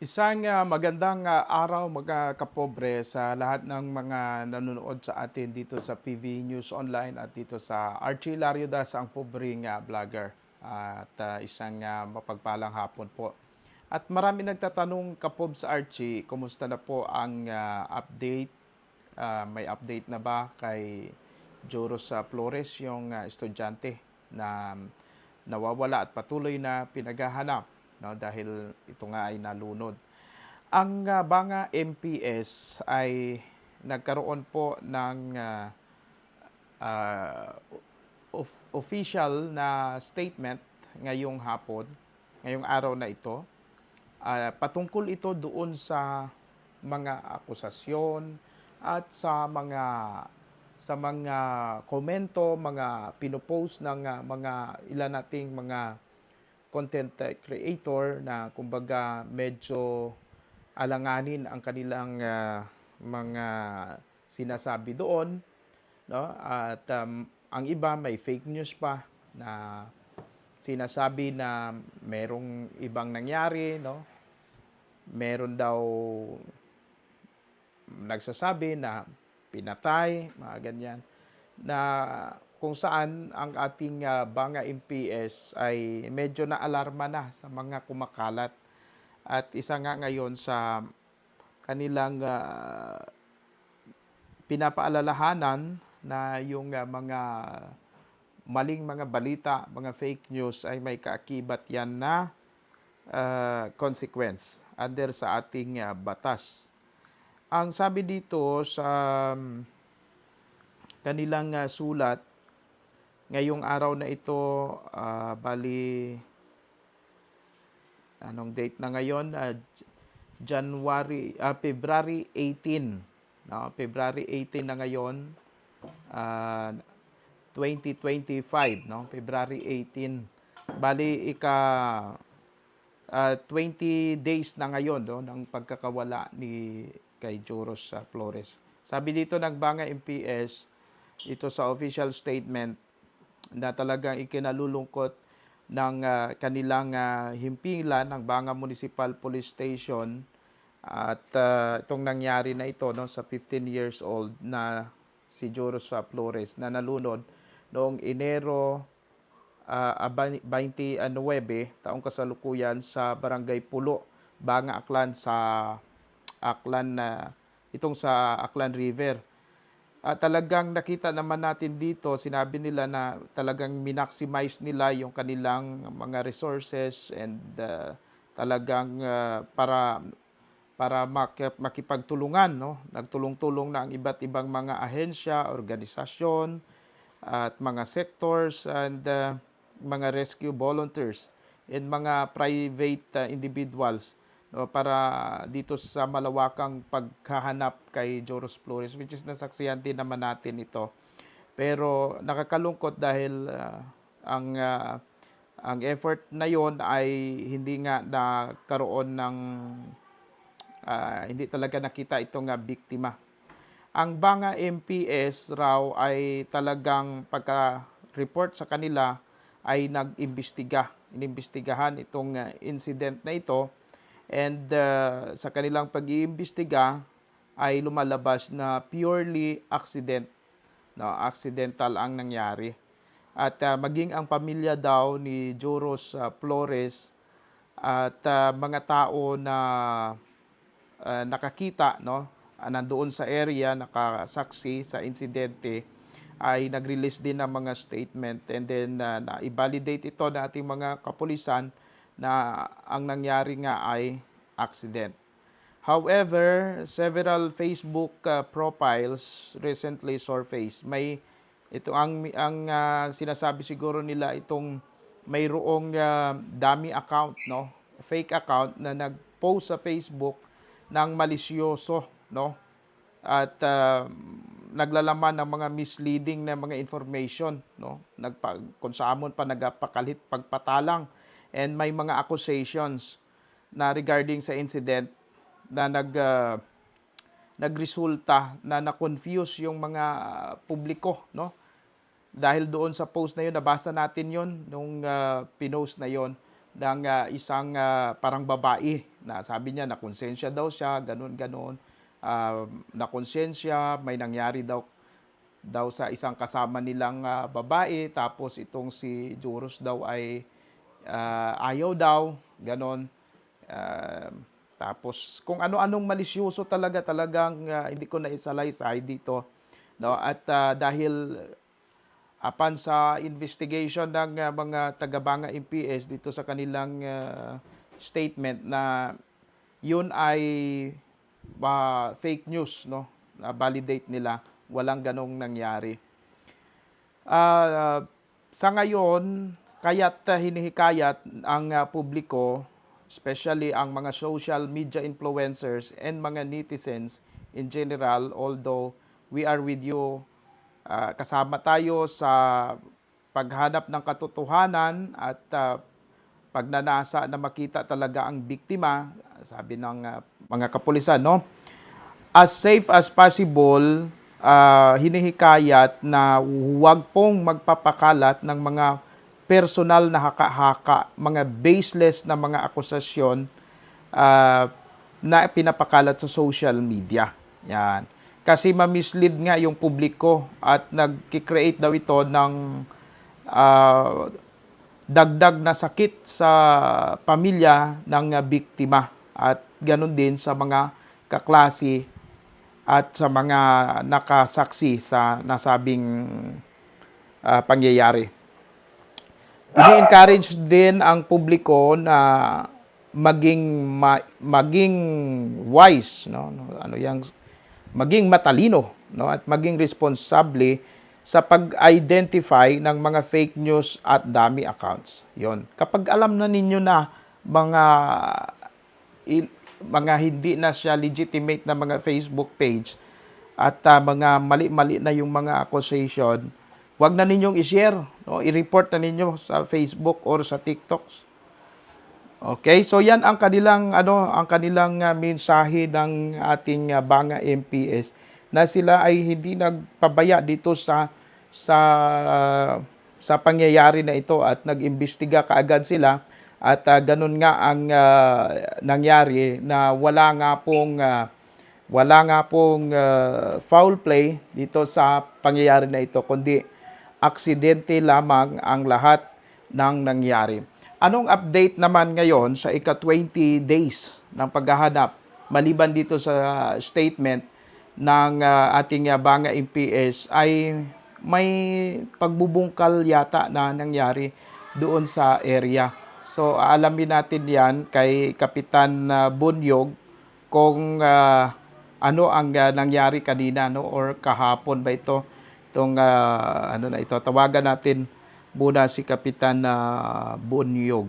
Isang ah, magandang ah, araw mga kapobre sa lahat ng mga nanonood sa atin dito sa PV News Online at dito sa Archie Lariodas, ang pobreng ah, vlogger. At ah, isang ah, mapagpalang hapon po. At marami nagtatanong kapob sa Archie, kumusta na po ang ah, update? Ah, may update na ba kay Joros ah, Flores, yung ah, estudyante na nawawala at patuloy na pinaghahanap no dahil ito nga ay nalunod. Ang ah, Banga MPS ay nagkaroon po ng ah, of- official na statement ngayong hapon, ngayong araw na ito. Ah, patungkol ito doon sa mga akusasyon at sa mga sa mga komento, mga pinopost ng ah, mga ilan nating mga content uh, creator na kumbaga medyo alanganin ang kanilang ah, mga sinasabi doon no? At um, ang iba may fake news pa na sinasabi na merong ibang nangyari no? Meron daw nagsasabi na pinatay mga ganyan na kung saan ang ating ah, Banga MPS ay medyo na-alarma na sa mga kumakalat. At isa nga ngayon sa kanilang ah, pinapaalalahanan na yung ah, mga maling mga balita, mga fake news ay may kaakibat yan na ah, consequence under sa ating ah, batas. Ang sabi dito sa um, kanilang ah, sulat ngayong araw na ito ah, bali anong date na ngayon? J- January ah, February 18 no February 18 na ngayon ah, 2025 no? February 18 bali ika ah, 20 days na ngayon no, ng pagkakawala ni kay Joros ah, Flores. Sabi dito ng Banga MPS, ito sa official statement na talagang ikinalulungkot ng ah, kanilang ah, himpilan ng Banga Municipal Police Station at ah, itong nangyari na ito no, sa 15 years old na si Joros ah, Flores na nalunod noong Enero aba- 29 taong kasalukuyan sa Barangay Pulo, Banga Aklan sa Aklan na itong sa Aklan River. At talagang nakita naman natin dito, sinabi nila na talagang minaximize nila yung kanilang mga resources and uh, talagang uh, para para mak- makipagtulungan, no? Nagtulong-tulong na ang iba't ibang mga ahensya, organisasyon, at mga sectors and uh, mga rescue volunteers and mga private uh, individuals para dito sa malawakang paghahanap kay Joros Flores which is nasaksiyan din naman natin ito. Pero nakakalungkot dahil uh, ang uh, ang effort na yon ay hindi nga nakaroon ng ah, hindi talaga nakita itong nga biktima. Ang Banga MPS raw ay talagang pagka-report sa kanila ay nag-imbestiga. Inimbestigahan itong ah, incident na ito and ah, sa kanilang pag-iimbestiga ay lumalabas na purely accident. No, accidental ang nangyari. At ah, maging ang pamilya daw ni Joros ah, Flores at ah, mga tao na uh, nakakita no ah, nandoon sa area nakasaksi sa insidente ay nag-release din ng mga statement and then uh, na-validate ito ng ating mga kapulisan na ang nangyari nga ay accident. However, several Facebook uh, profiles recently surfaced. May ito ang ang uh, sinasabi siguro nila itong mayroong uh, dummy account no, fake account na nag-post sa Facebook ng malisyoso no at uh, naglalaman ng mga misleading na mga information no nagpa kung saamon pa nagapakalit pagpatalang and may mga accusations na regarding sa incident na nag uh, nagresulta na na-confuse yung mga uh, publiko no dahil doon sa post na yun nabasa natin yon nung uh, pinost na yon ng uh, isang uh, parang babae Na sabi niya, nakonsensya daw siya, ganun, ganun. Uh, nakonsensya, may nangyari daw daw sa isang kasama nilang ah, babae tapos itong si Juros daw ay ah, ayaw daw ganon. Ah, tapos kung ano-anong malisyoso talaga talagang ah, hindi ko na isalaysay dito. No at ah, dahil apan sa investigation ng ah, mga taga-Banga MPS dito sa kanilang ah, statement na yun ay ah, fake news no na validate nila walang ganong nangyari. Ah, sa ngayon kaya't ah, hinihikayat ang ah, publiko especially ang mga social media influencers and mga netizens in general although we are with you ah, kasama tayo sa paghanap ng katotohanan at ah, pagnanasa na makita talaga ang biktima sabi ng ah, mga kapulisan no? As safe as possible, ah, hinihikayat na huwag pong magpapakalat ng mga personal na haka-haka, mga baseless na mga akusasyon ah, na pinapakalat sa social media. Yan. Kasi ma-mislead nga yung publiko at nag-create daw ito ng ah, dagdag na sakit sa pamilya ng biktima at ganun din sa mga kaklase at sa mga nakasaksi sa nasabing ah, pangyayari. Ini-encourage din ang publiko na maging ma- maging wise no no, ano yang maging matalino no at maging responsable sa pag-identify ng mga fake news at dummy accounts. 'Yon. Kapag alam na ninyo na mga mga hindi na siya legitimate na mga Facebook page at ah, mga mali-mali na yung mga accusation, wag na ninyong i-share, no? i-report na ninyo sa Facebook or sa TikTok. Okay, so yan ang kanilang ano, ang kanilang ah, mensahe ng ating ah, Banga MPS na sila ay hindi nagpabaya dito sa sa sa pangyayari na ito at nag-imbestiga kaagad sila at ah, ganun nga ang ah, nangyari na wala nga pong ah, wala nga pong ah, foul play dito sa pangyayari na ito kundi aksidente lamang ang lahat ng nangyari. Anong update naman ngayon sa ika-20 days ng paghahanap maliban dito sa statement ng ah, ating ah, Banga MPS ay may pagbubungkal yata na nangyari doon sa area. So alamin natin 'yan kay Kapitan ah, Bunyog kung ah, ano ang ah, nangyari kanina no or kahapon ba ito itong ah, ano na ito tawagan natin muna si Kapitan na Bunyog.